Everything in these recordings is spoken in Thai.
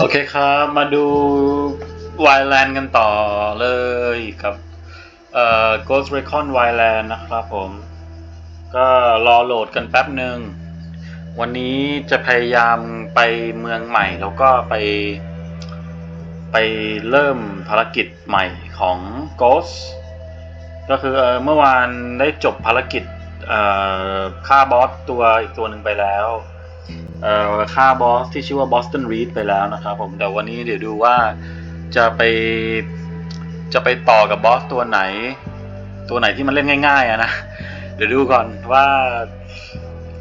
โอเคครับ มาดูวายแลนด์กันต่อเลยกับเอ่อ Ghost Recon Wildland นะครับผม ก็รอโหลดกันแป๊บหนึ่ง วันนี้จะพยายามไปเมืองใหม่ แล้วก็ไป ไปเริ่มภารกิจใหม่ของ Ghost ก็คือเออเมื่อวานได้จบภารกิจเอ่อฆ่าบอสตัวอีกตัวหนึ่งไปแล้ว เอ่าบอสที่ชื่อว่า Boston Reed ไปแล้วนะครับผมแต่วันนี้เดี๋ยวดูว่าจะไปจะไปต่อกับบอสตัวไหน ตัวไหนที่มันเล่นง่ายๆอะนะเดี๋ยวดูก่อนว่า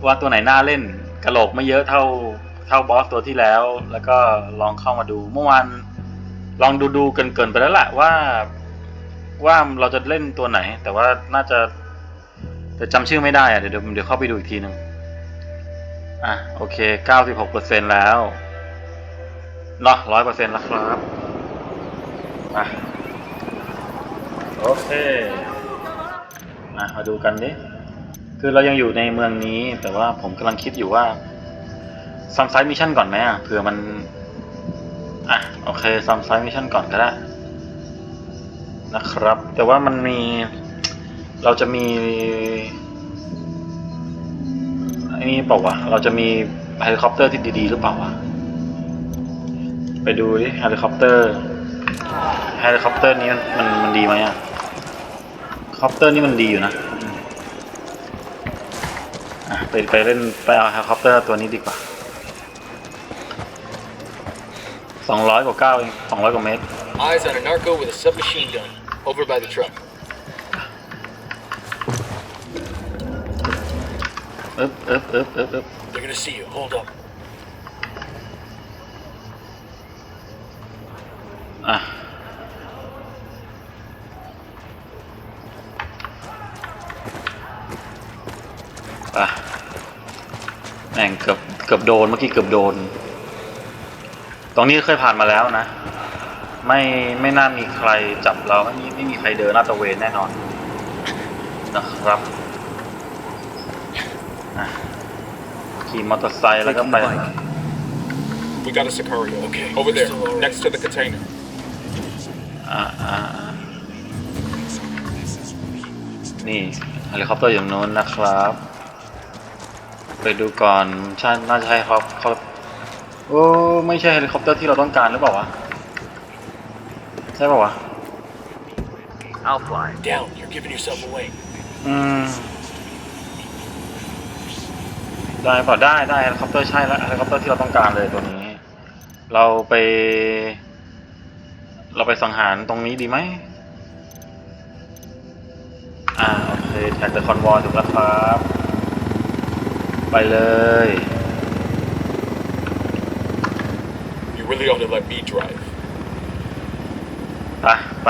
ว่าตัวไหนน่าเล่นกระโหลกไม่เยอะเท่าเท่าบอสตัวที่แล้ว แล้วก็ลองเข้ามาดูเมื่อวานลองดูดูๆเกินๆไปแล้วแหละว่าว่าเราจะเล่นตัวไหน แต่ว่าน่าจะแต่จำชื่อไม่ได้อะเดี๋ยวเดี๋ยวเข้าไปดูอีกทีหนึ่ง อะโอเค 96%แล้วเนาะ100%แล้วครับอะโอเคอะมาดูกันดิคือเรายังอยู่ในเมืองนี้ แต่ว่าผมกำลังคิดอยู่ว่าซัมไซมิชชั่นก่อนไหมอะเผื่อมัน อะ โอเคซัมไซมิชชั่นก่อนก็ได้ นะครับ แต่ว่ามันมี เราจะมี ไอ้นี่เปล่าวะเราจะมีเฮลิคอปเตอร์ที่ดีๆหรือเปล่าวะไปดูดิเฮลิคอปเตอร์เฮลิคอปเตอร์นี้มันมันดีไหมอะคอปเตอร์นี่มันดีอยู่นะไปไปเล่นไปเอาเฮลิคอปเตอร์ตัวนี้ดีกว่าสองร้อยกว่าเก้าเองสองร้อยกว่าเมตร Eyes on a narco with a submachine gun over by the truck. อึ๊บอึ๊บอึ๊บอึ๊บอึ๊บ They're gonna see you. Hold up. อะ อะ แม่งเกือบเกือบโดนเมื่อกี้เกือบโดน ตรงนี้เคยผ่านมาแล้วนะ ไม่ไม่น่ามีใครจับเราไม่มีไม่มีใครเดินลาดตระเวนแน่นอน นะครับอะ ขี่มอเตอร์ไซค์แล้วก็ไป We got a Sicario. Okay. Over there, next to the container. อ่าอ่าอ่านี่เฮลิคอปเตอร์อยู่ตรงนู้นนะครับ ไปดูก่อนใช่น่าจะใช่ครับเขาโอ้ไม่ใช่เฮลิคอปเตอร์ที่เราต้องการหรือเปล่าวะใช่เปล่าวะ I'll fly. Down. You're giving yourself away. อืม ได้เปล่าได้ได้เฮลิคอปเตอร์ใช่แล้วเฮลิคอปเตอร์ที่เราต้องการเลยตัวนี้ เราไป เราไปสังหารตรงนี้ดีไหมอ่าโอเคแท็กเดอะคอนวอร์ถูกแล้วครับ ไปเลย You really ought to let me drive. ไปไป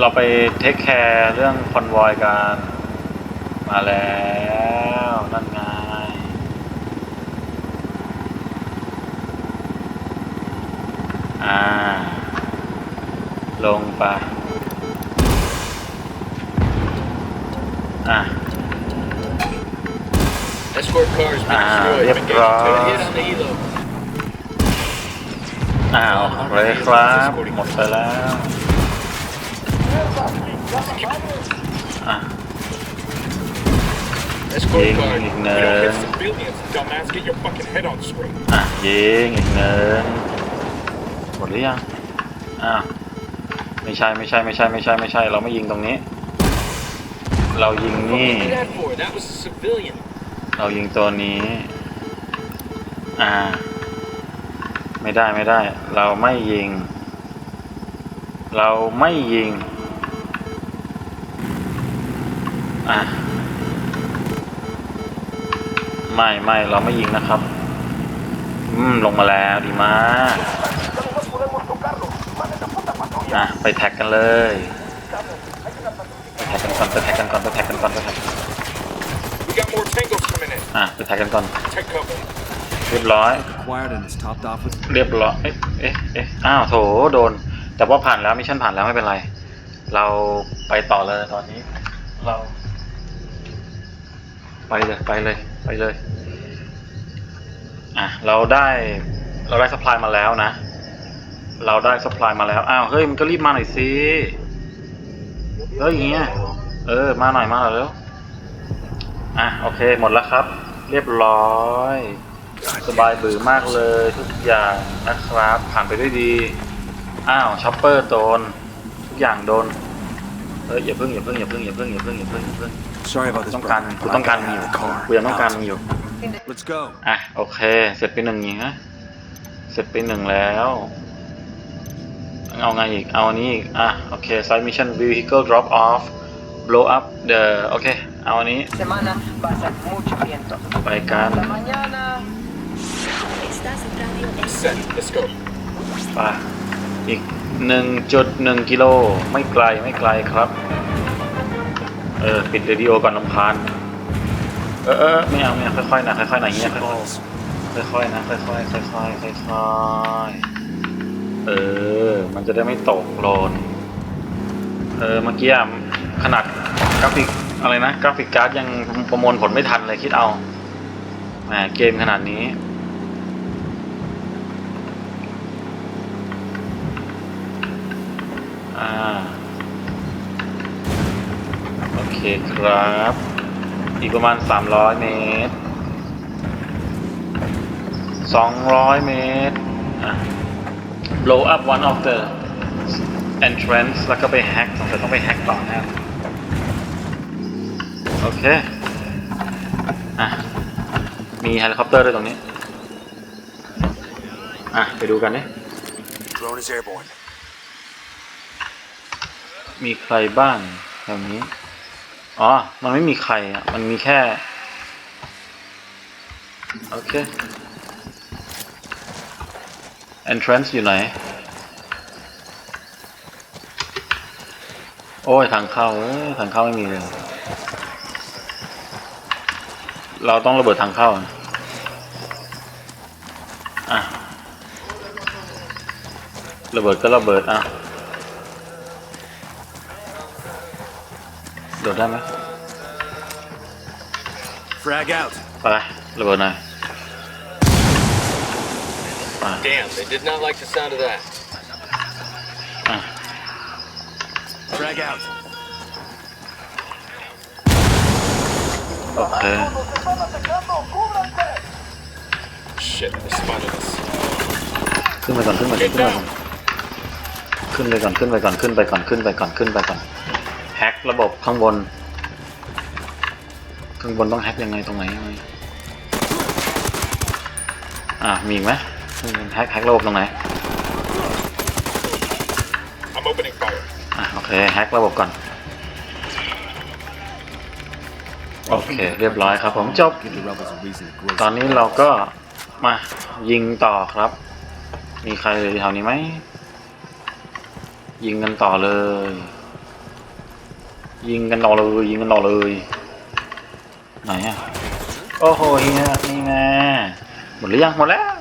เราไปเทคแคร์เรื่องคอนวอยกัน มาแล้วนั่นไงอ่า ลงไป อะ Escort cars been Ah, destroyed. yep, Engage. right. Take a hit on the helo. อ้าวเลยครับ หมดไปแล้ว อะ Escort Ding, car. ding, You don't hit uh, civilians, dumbass. Get your fucking head on straight. อะยิงอีกหนึ่งหมดหรือยังอ้าวไม่ใช่ไม่ใช่ไม่ใช่ไม่ใช่ไม่ใช่ เราไม่ยิงตรงนี้ เรายิง What นี่ did that for? That was a civilian. เรายิงตัวนี้ อ่า ไม่ได้ไม่ได้ เราไม่ยิง เราไม่ยิง อะ ไม่ไม่เราไม่ยิงนะครับ อืม ลงมาแล้วดีมากอะไปแท็กกันเลยไปแท็กกันก่อนไปแท็กกันก่อนไปแท็กกันก่อนไปแท็กกันก่อนอะไปแท็กกันก่อนเรียบร้อยเรียบร้อยเอ๊ะเอ๊ะเอ๊ะอ้าวโถโดน แต่ว่าผ่านแล้วมิชชั่นผ่านแล้วไม่เป็นไร เราไปต่อเลยตอนนี้เรา ไปเลยไปเลยไปเลยอะเราได้เราได้สปายมาแล้วนะ เราได้สปายมาแล้วอ้าวเฮ้ยมันก็รีบมาหน่อยสิเฮ้ยอย่างเงี้ยเออมาหน่อยมาหน่อยเร็วอะโอเคหมดแล้วครับ เรียบร้อยสบายบือมากเลยทุกอย่างนะครับผ่านไปด้วยดีอ้าวช็อปเปอร์โดนทุกอย่างโดน เอ้ยอย่าเพิ่งอย่าเพิ่งอย่าเพิ่งอย่าเพิ่งอย่าเพิ่งอย่าเพิ่งอย่าเพิ่ง Sorry about this, ต้องการ brother, กู but ต้อง I การ gotta มึงอ get ยู่ the car กูยังต้องการ out. มึงอยู่ Let's go. อะโอเค เสร็จไปหนึ่งอย่างนะเสร็จไปหนึ่งแล้ว เอาไงอีก เอาอันนี้อีก อะโอเค side mission vehicle drop off blow up the โอเค เอาอันนี้ semana va a ser mucho viento. ไปกัน La mañana Estás en radio en Set. Let's go. ไปอีก หนึ่งจุดหนึ่งกิโล ไม่ไกลไม่ไกลครับ เออ ปิดเรดิโอก่อนลำพาน เออเออไม่เอาไม่เอาค่อยๆนะค่อยๆนะเงี้ยค่อยๆค่อยๆนะค่อยๆค่อยๆค่อยๆค่อยเออ มันจะได้ไม่ตกโลนเออเมื่อกี้อะขนาดกราฟิกอะไรนะกราฟิกการ์ดยังประมวลผลไม่ทันเลยคิดเอาแหมเกมขนาดนี้ อ่าโอเคครับ อีกประมาณ 300 เมตร 200 เมตร blow up one of the entrance แล้วก็ไปแฮกสงสัยต้องไปแฮกต่อแน่โอเค อะ มีเฮลิคอปเตอร์ด้วยตรงนี้ อะ ไปดูกันเนี่ Drone is airborne. มีใครบ้างแถวนี้ อ๋อ มันไม่มีใครอะ มันมีแค่ โอเค entrance อยู่ไหน โอ้ย ทางเข้าทางเข้าไม่มีเลย เราต้องระเบิดทางเข้าอะอะ ระเบิดก็ระเบิด อะ โดดได้ไหม Frag out. ไประเบิดหน่อยไป Damn, they did not like the sound of that. อะ Frag out. โอเค Shit, they spotted us. ขึ้นไปก่อนขึ้นไปก่อนขึ้นไปก่อนขึ้นไปก่อนขึ้นไปก่อนขึ้นไปก่อนขึ้นไปก่อนขึ้นไปก่อน แฮกระบบข้างบน ข้างบนต้องแฮกยังไงตรงไหนยังไงอะมีอีกไหมข้างบนแฮกแฮกระบบตรงไหน I'm opening fire. อะโอเคแฮกระบบก่อน โอเค เรียบร้อยครับ ผมจบ Give the rebels a reason to grow ตอนนี้เราก็มายิงต่อครับ มีใครเหลยแถวนี้ไหม ยิงกันต่อเลย ยิงกันต่อเลยยิงกันต่อเลย ไหนอะโอ้โหเฮียนี่แน่หมดหรือยังหมดแล้ว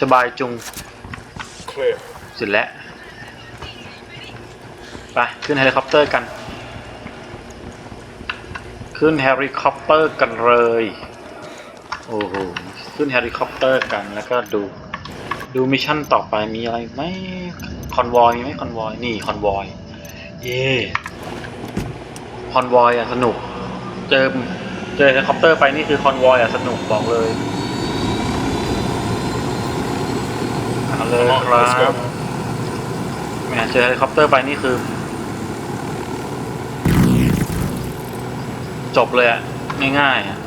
สบายจุง Clear. เสร็จแล้วไปขึ้นเฮลิคอปเตอร์กัน ขึ้นเฮลิคอปเตอร์กันเลยโอ้โหขึ้นเฮลิคอปเตอร์กันแล้วก็ดูดูมิชชั่นต่อไปมีอะไรไหมคอนวอยมีไหมคอนวอยนี่คอนวอยเย่ คอนวอยอะสนุก เจอเจอเฮลิคอปเตอร์ไปนี่คือคอนวอยอะสนุกบอกเลยเอาเลย Come on, ครั let's go. บแหมเจอเฮลิคอปเตอร์ไปนี่คือ จบเลยอะง่ายๆอะ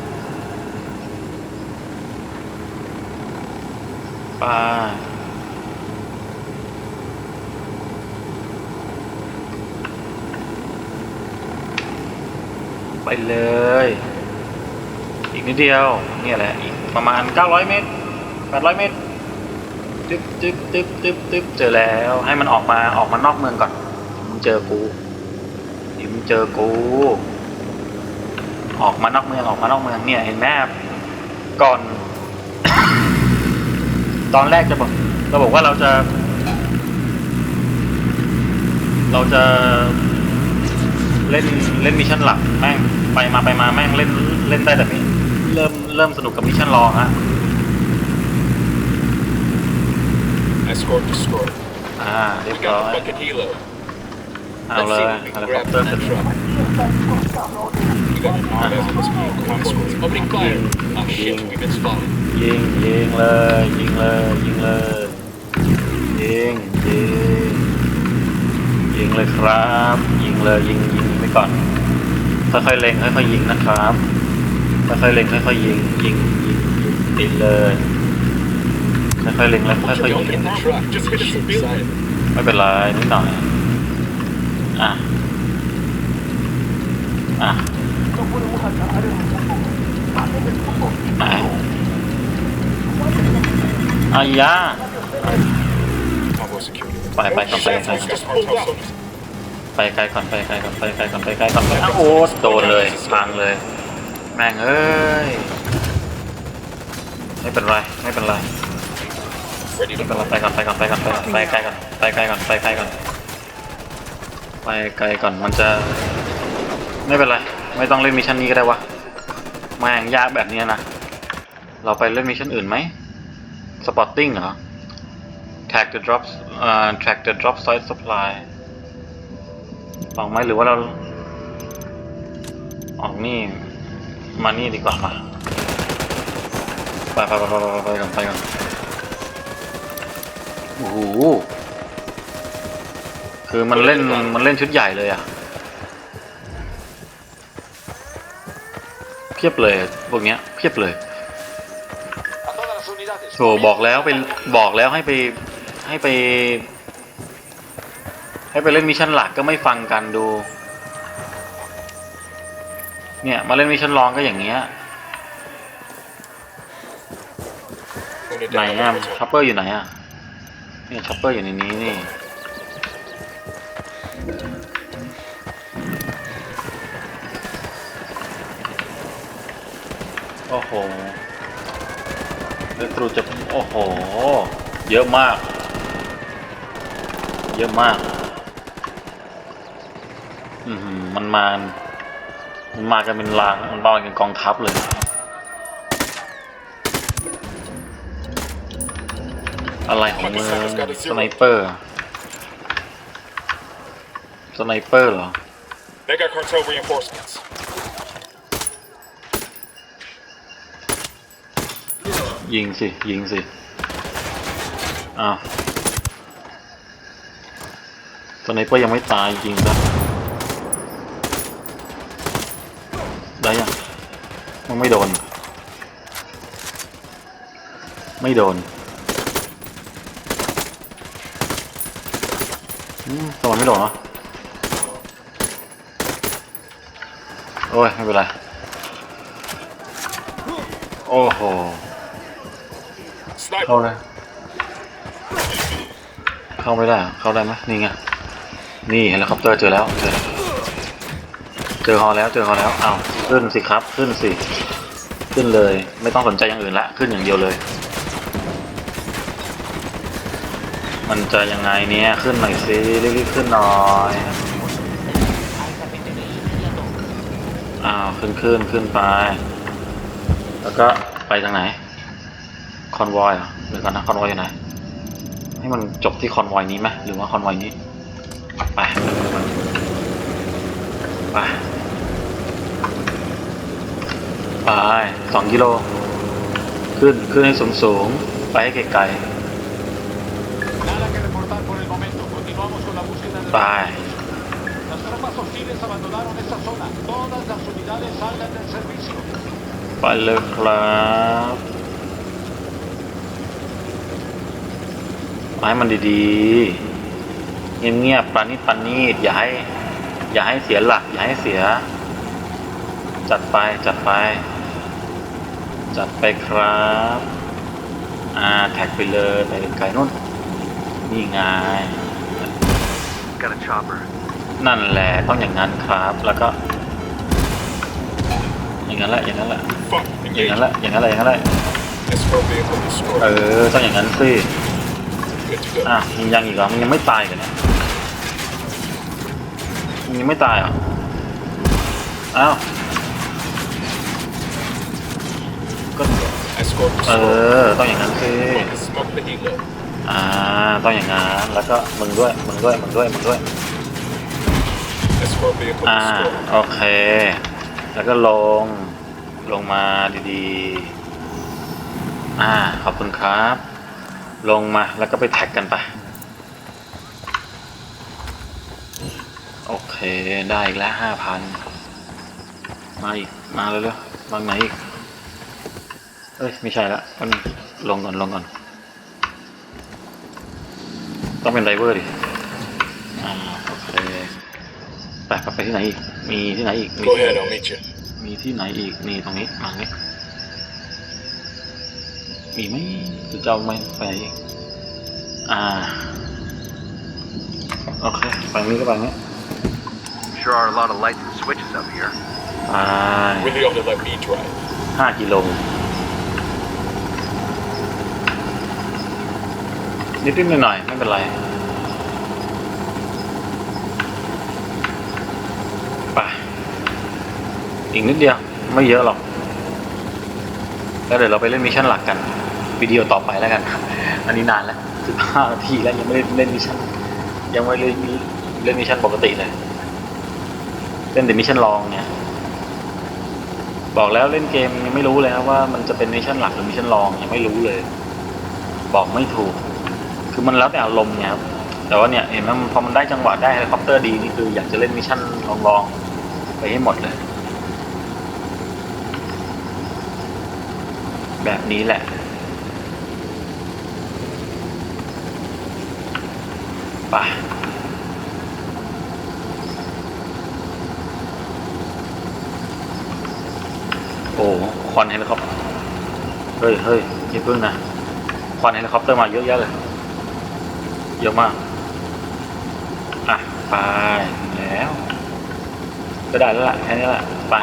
ไป้ ไปเลย อีกนิดเดียว เนี่ยแหละ อีกประมาณ 900 เมตร 800 เมตร ตึ๊บตึ๊บตึ๊บตึ๊บตึ๊บเจอแล้ว ให้มันออกมา ออกมานอกเมืองก่อนมึงเจอกูเดี๋ยวมึงเจอกู ออกมานอกเมือง ออกมานอกเมือง เนี่ย เห็นไหมก่อน ตอนแรกจะบอกเราบอกว่าเราจะ เราจะ เล่นเล่นมิชชั่นหลักแม่งไปมาไปมาแม่งเล่นเล่นได้แบบนี้เริ่มเริ่มสนุกกับมิชชั่นรองฮะ Escort destroyed. อ่าเรีย We บร้อ got ย the fucking helo. เอา Let's เล see ย what we เฮ can ลิคอ grab ปเตอ from ร์ขึ้น that truck. We got an RS conscript. Opening fire. Oh shit, we've been spotted. ยิงยิงเลยยิงเลยยิงเลยยิงยิง ยิงเลยครับ ยิงเลยยิงยิงไปก่อน ค่อยๆเล็งค่อยๆยิงนะครับ ค่อยๆเล็งค่อยๆยิงยิงยิงยิงเลยค่อยๆเล็งแล้วค่อยๆยิงไม่เป็นไรนิดหน่อยอะอะไหนอายา ไปไปก่อนไปไป Just pulled out. ไปไกลก่อนไปไกลก่อนไปไกลก่อนไปไกลก่อนไปโอ๊ตโดนเลยพังเลย แม่งเอ้ยไม่เป็นไรไม่เป็นไรไม่เป็นไรไปก่อนไปก่อนไปก่อนไปก่อนไปไกลก่อนไปไกลก่อนไปไกลก่อนไปไกลก่อนมันจะไม่เป็นไรไม่ต้องเล่นมิชชั่นนี้ก็ได้วะแม่งยากแบบนี้นะเราไปเล่นมิชชั่นอื่นไหมสปอตติ้งเหรอ tag the drop เอ่อ track the drop site supply ออกไหมหรือว่าเรา ออกนี่ มานี่ดีกว่ามาไปไปไปไปไปไปก่อนไปก่อนโอ้โหคือมันเล่นมันเล่นชุดใหญ่เลยอะเพียบเลยพวกเนี้ยเพียบเลยโถบอกแล้วไปบอกแล้วให้ไป ให้ไป ให้ไปเล่นมิชชั่นหลักก็ไม่ฟังกันดู เนี่ยมาเล่นมิชชั่นรองก็อย่างเงี้ย Unit ไหน down อะ on the ช็อปเปอร์อยู่ไหนอะเนี่ยช็อปเปอร์อยู่ในนี้นี่โอ้โหเลือครูจะ โอ้โห เยอะมาก เยอะมาก อือหือมันมา มันมากันเป็นลาง มันมากันเป็นกองทัพเลยอะไรของมึงสไนเปอร์สไนเปอร์เหรอ They got cartel reinforcements. ยิงสิ ยิงสิ อ้าว สไนเปอร์ยังไม่ตายจริงซะได้ยังมันไม่โดน ไม่โดนอืมทำไม่โดนวะโอ้ย ไม่เป็นไร โอ้โหเข้าได้เข้าไม่ได้ เข้าได้ไหมนี่ไง นี่เฮลิคอปเตอร์เจอแล้ว เจอแล้วเจอฮอแล้วเจอฮอแล้วเอาขึ้นสิครับ ขึ้นสิ ขึ้นเลย ไม่ต้องสนใจอย่างอื่นละ ขึ้นอย่างเดียวเลย มันจะยังไงเนี่ยขึ้นหน่อยสิรีบๆขึ้นหน่อยอ้าวขึ้นขึ้นขึ้นไป แล้วก็ไปทางไหนคอนวอยเหรอเดี๋ยวก่อนนะคอนวอยอยู่ไหนให้มันจบที่คอนวอยนี้ไหมหรือว่าคอนวอยนี้ ไปไปไปสองกิโล ขึ้น ขึ้นให้สูงสูงๆไปให้ไกล Nada que reportar por el momento. Continuamos con la búsqueda ๆ de ไป Las tropas hostiles abandonaron esta zona. Todas las unidades salgan del servicio. ไปเลยครับมาให้มันดีๆ เงียบๆปราณีตปราณีตอย่าให้ อย่าให้เสียหลัก อย่าให้เสีย จัดไปจัดไป จัดไปครับอ่าแท็กไปเลยไปไกลนู่นนี่ไง Got a chopper. นั่นแหละต้องอย่างนั้นครับแล้วก็ อย่างนั้นแหละอย่างนั้นแหละ Fuck. อย่างนั้น Engage. แหละอย่างนั้นแหละอย่างนั้นแหละ Escort vehicle เอ destroyed. อต้องอย่างนั้นสิ Good to go. อะมึงยังอีกเหรอมึงยังไม่ตายกันเนี่ยมึง ยังไม่ตายเหรออ้าว ก็ Escort เอ destroyed. อต้องอย่างนั้นสิ Focus. Smoke the helo. อ่า ต้องอย่างงั้น แล้วก็มึงด้วย มึงด้วย มึงด้วย มึงด้วย Escort vehicle อ่า destroyed. โอเค แล้วก็ลง ลงมาดีๆ อ่า ขอบคุณครับ ลงมาแล้วก็ไปแท็กกันไป โอ เค ได้อีกแล้วห้าพันมาอีก มาเลยเลยๆวางไหนอีก เอ้ย ไม่ใช่ละแป๊บนึงลงก่อนลงก่อน ต้องเป็นไดเวอร์ดิ อ่า โอเคไปไปไปที่ไหนอีก มีที่ไหนอีก มี Go ahead, I'll meet you. มีที่ไหนอีก นี่ตรงนี้มานี้มีไหมหรือจะเอาไม่ไปอีกอ่า โอเค ไปนี้ก็ไปนี้ Sure are a lot of lights and switches up here. ไป Really ought to let me drive. ห้ากิโลนิดๆหน่อยๆไม่เป็นไรไปอีกนิดเดียว ไม่เยอะหรอก แล้วเดี๋ยวเราไปเล่นมิชชั่นหลักกัน วิดีโอต่อไปแล้วกัน อันนี้นานแล้วสิบห้านาทีแล้วยังไม่ได้เล่นมิชชั่นยังไม่ได้เล่นมิชชั่นปกติเลย เล่นแต่มิชันลองเนี่ยบอกแล้วเล่นเกมยังไม่รู้เลยครับว่ามันจะเป็นมิชชั่นหลักหรือมิชชั่นรองยังไม่รู้เลย บอกไม่ถูก คือมันแล้วแต่อารมณ์ไงครับแต่ว่าเนี่ยเห็นไหมพอมันได้จังหวะได้เฮลิคอปเตอร์ดีนี่คืออยากจะเล่นมิชชั่นลองๆไปให้หมดเลย แบบนี้แหละไป โอ้ ควันเฮลิคอปเตอร์เฮ้ยเฮ้ยอย่าเพิ่งนะควันเฮลิคอปเตอร์มาเยอะแยะเลย เยอะมาก อะ ไปแล้ว ก็ได้แล้วล่ะแค่นี้แหละไป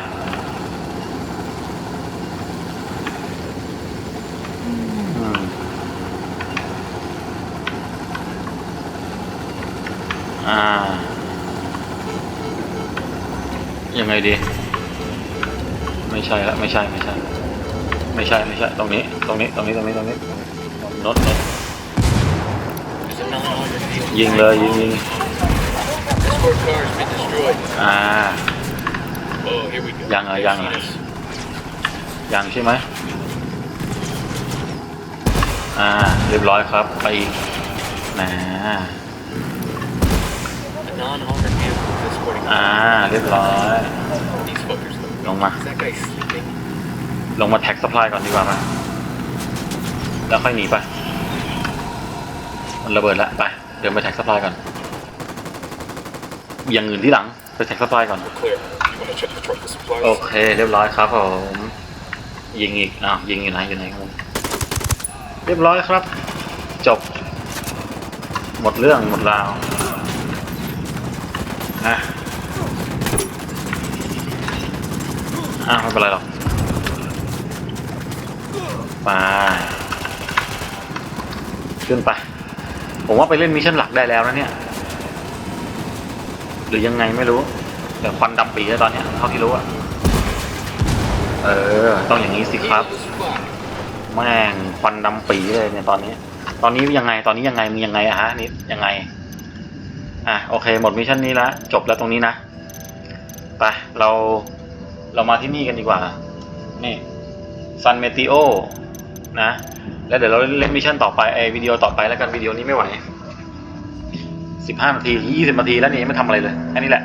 อ่า ยังไงดี ไม่ใช่ละไม่ใช่ไม่ใช่ ไม่ใช่ไม่ใช่ตรงนี้ตรงนี้ตรงนี้ตรงนี้ตรงนี้รถนดยิงเลยยิงยิงอ่ายังอะยังอะยังใช่ไหมอ่าเรียบร้อยครับไปนะอ่าเรียบร้อย ลงมา Is that guy sleeping? ลงมาแท็กสปายก่อนดีกว่ามาแล้วค่อยหนีไป มันระเบิดแล้วไปเดินไปแท็กสปายก่อน อย่างอื่นที่หลังไปแท็กสปายก่อน We're clear. You want to check the truck with supplies? โอเค เรียบร้อยครับผมยิงอีกอ้าวยิงอยู่ไหนอยู่ไหนครับผมเรียบร้อยครับ จบ หมดเรื่องหมดราวนะ อ้าวไม่เป็นไรหรอกไปขึ้นไป ผมว่าไปเล่นมิชชั่นหลักได้แล้วนะเนี่ย หรือยังไงไม่รู้แต่ควันดำปีแล้วตอนเนี้ยเท่าที่รู้อะเออ ต้องอย่างนี้สิครับ แม่งควันดำปีเลยเนี่ยตอนนี้ ตอนนี้ยังไงตอนนี้ยังไงมียังไงอะฮะนี่ยังไงอะโอเค หมดมิชชั่นนี้ละจบแล้วตรงนี้นะไปเรา เรามาที่นี่กันดีกว่า นี่ซันเมติโอนะ แล้วเดี๋ยวเราเล่นมิชชั่นต่อไปไอวิดีโอต่อไปแล้วกันวิดีโอนี้ไม่ไหวสิบห้านาทียี่สิบนาทีแล้วนี่ยังไม่ทำอะไรเลยแค่นี้แหละ